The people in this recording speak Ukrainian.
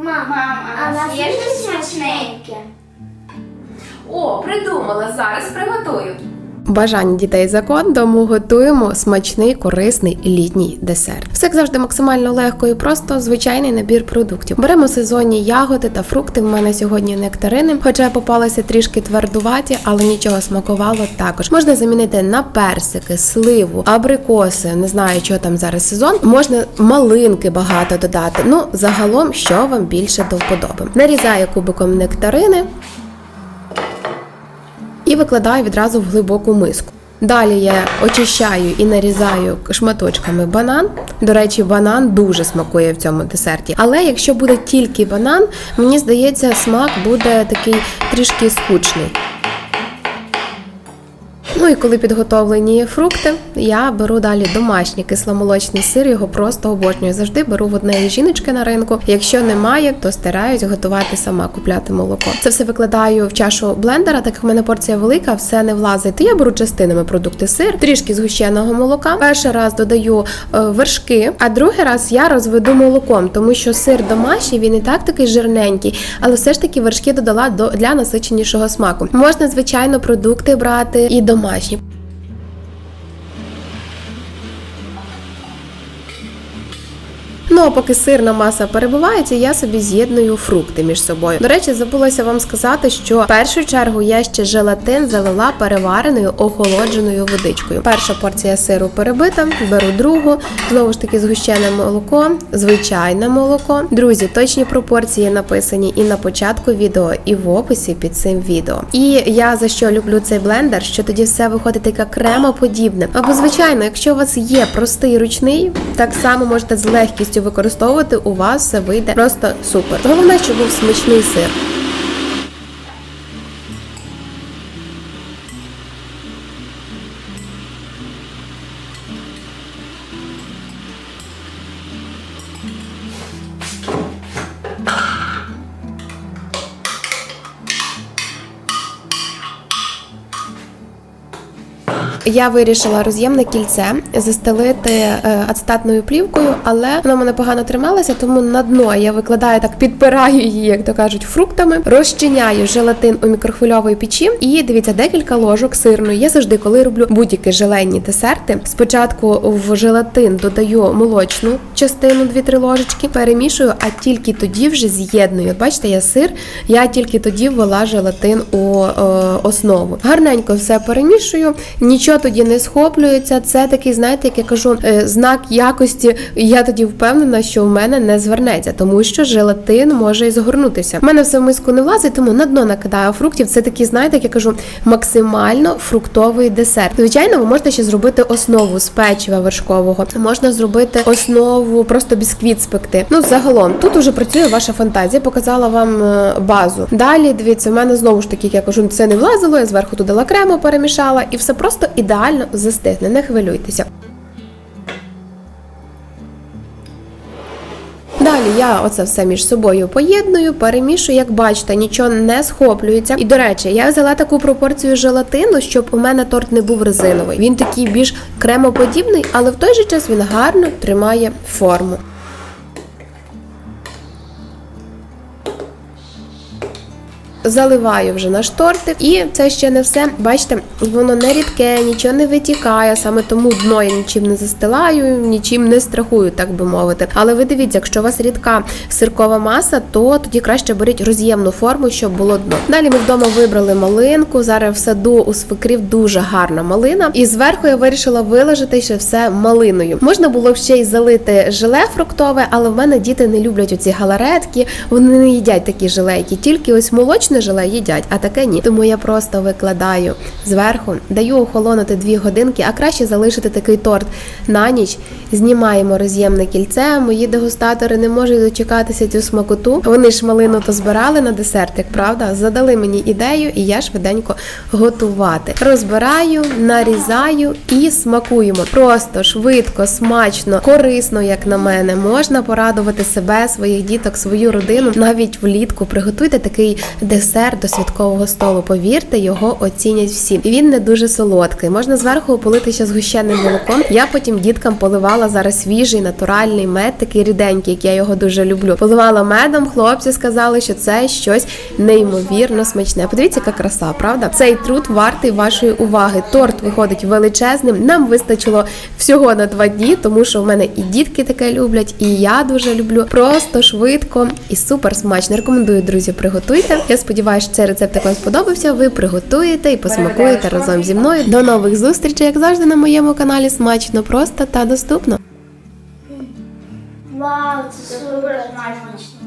Мам, а у нас є щось смачненьке? О, придумала, зараз приготую. Бажання дітей закон, тому готуємо смачний, корисний літній десерт. Все як завжди максимально легко і просто звичайний набір продуктів. Беремо сезонні ягоди та фрукти. В мене сьогодні нектарини, хоча попалися трішки твердуваті, але нічого смакувало також. Можна замінити на персики, сливу, абрикоси. Не знаю, що там зараз сезон. Можна малинки багато додати. Ну загалом, що вам більше до вподоби. Нарізаю кубиком нектарини і викладаю відразу в глибоку миску. Далі я очищаю і нарізаю шматочками банан. До речі, банан дуже смакує в цьому десерті. Але якщо буде тільки банан, мені здається, смак буде такий трішки скучний. Ну і коли підготовлені фрукти, я беру далі домашній кисломолочний сир, його просто обожнюю. Завжди беру в однієї жіночки на ринку. Якщо немає, то стараюсь готувати сама, купляти молоко. Це все викладаю в чашу блендера, так як в мене порція велика, все не влазить. То я беру частинами продукти сир, трішки згущеного молока. Перший раз додаю е, вершки, а другий раз я розведу молоком, тому що сир домашній, він і так такий жирненький, але все ж таки вершки додала до для насиченішого смаку. Можна звичайно продукти брати і домашні домашні. Ну поки сирна маса перебувається, я собі з'єдную фрукти між собою. До речі, забулася вам сказати, що в першу чергу я ще желатин залила перевареною охолодженою водичкою. Перша порція сиру перебита, беру другу, знову ж таки згущене молоко, звичайне молоко. Друзі, точні пропорції написані і на початку відео, і в описі під цим відео. І я за що люблю цей блендер, що тоді все виходить таке кремоподібне. Або звичайно, якщо у вас є простий ручний, так само можете з легкістю використовувати. У вас все вийде просто супер. Головне, щоб був смачний сир. Я вирішила роз'ємне кільце застелити е, ацетатною плівкою, але воно мене погано трималося, тому на дно я викладаю так, підпираю її, як то кажуть, фруктами, розчиняю желатин у мікрохвильовій печі. І дивіться, декілька ложок сирної. Я завжди, коли роблю будь-які желейні десерти, спочатку в желатин додаю молочну частину 2-3 ложечки, перемішую, а тільки тоді вже з'єдную. От Бачите, я сир, я тільки тоді ввела желатин у е, основу. Гарненько все перемішую, нічого тоді не схоплюється. Це такий, знаєте, як я кажу, е, знак якості. Я тоді впевнена, що в мене не звернеться, тому що желатин може і згорнутися. У мене все в миску не влазить, тому на дно накидаю фруктів. Це такий, знаєте, як я кажу, максимально фруктовий десерт. Звичайно, ви можете ще зробити основу з печива вершкового. Можна зробити основу, просто бісквіт спекти. Ну, загалом, тут уже працює ваша фантазія, показала вам е, базу. Далі, дивіться, в мене знову ж таки, як я кажу, це не влазило, я зверху додала крему, перемішала, і все просто ідеально застигне, не хвилюйтеся. Далі я оце все між собою поєдную, перемішую, як бачите, нічого не схоплюється. І до речі, я взяла таку пропорцію желатину, щоб у мене торт не був резиновий. Він такий більш кремоподібний, але в той же час він гарно тримає форму. Заливаю вже наш тортик, і це ще не все. Бачите, воно не рідке, нічого не витікає, саме тому дно я нічим не застилаю, нічим не страхую, так би мовити. Але ви дивіться, якщо у вас рідка сиркова маса, то тоді краще беріть роз'ємну форму, щоб було дно. Далі ми вдома вибрали малинку. Зараз в саду у свекрів дуже гарна малина. І зверху я вирішила виложити ще все малиною. Можна було б ще й залити желе фруктове, але в мене діти не люблять оці галаретки, вони не їдять такі желейки, тільки ось молочне желе їдять, а таке ні. Тому я просто викладаю зверху, даю охолонути дві годинки, а краще залишити такий торт на ніч. Знімаємо роз'ємне кільце. Мої дегустатори не можуть дочекатися цю смакоту. Вони ж малину то збирали на десертик, правда? Задали мені ідею, і я швиденько готувати. Розбираю, нарізаю і смакуємо. Просто швидко, смачно, корисно, як на мене. Можна порадувати себе, своїх діток, свою родину. Навіть влітку приготуйте такий десерт десерт до святкового столу. Повірте, його оцінять всі. Він не дуже солодкий. Можна зверху полити ще згущеним молоком. Я потім діткам поливала зараз свіжий натуральний мед, такий ріденький, як я його дуже люблю. Поливала медом. Хлопці сказали, що це щось неймовірно смачне. Подивіться, яка краса, правда? Цей труд вартий вашої уваги. Торт виходить величезним. Нам вистачило всього на два дні, тому що в мене і дітки таке люблять, і я дуже люблю. Просто швидко і супер смачно. Рекомендую, друзі, приготуйте. Я сподіваюся, що цей рецепт вам сподобався. Ви приготуєте і посмакуєте разом зі мною. До нових зустрічей, як завжди, на моєму каналі. Смачно, просто та доступно. Вау, це супер смачно.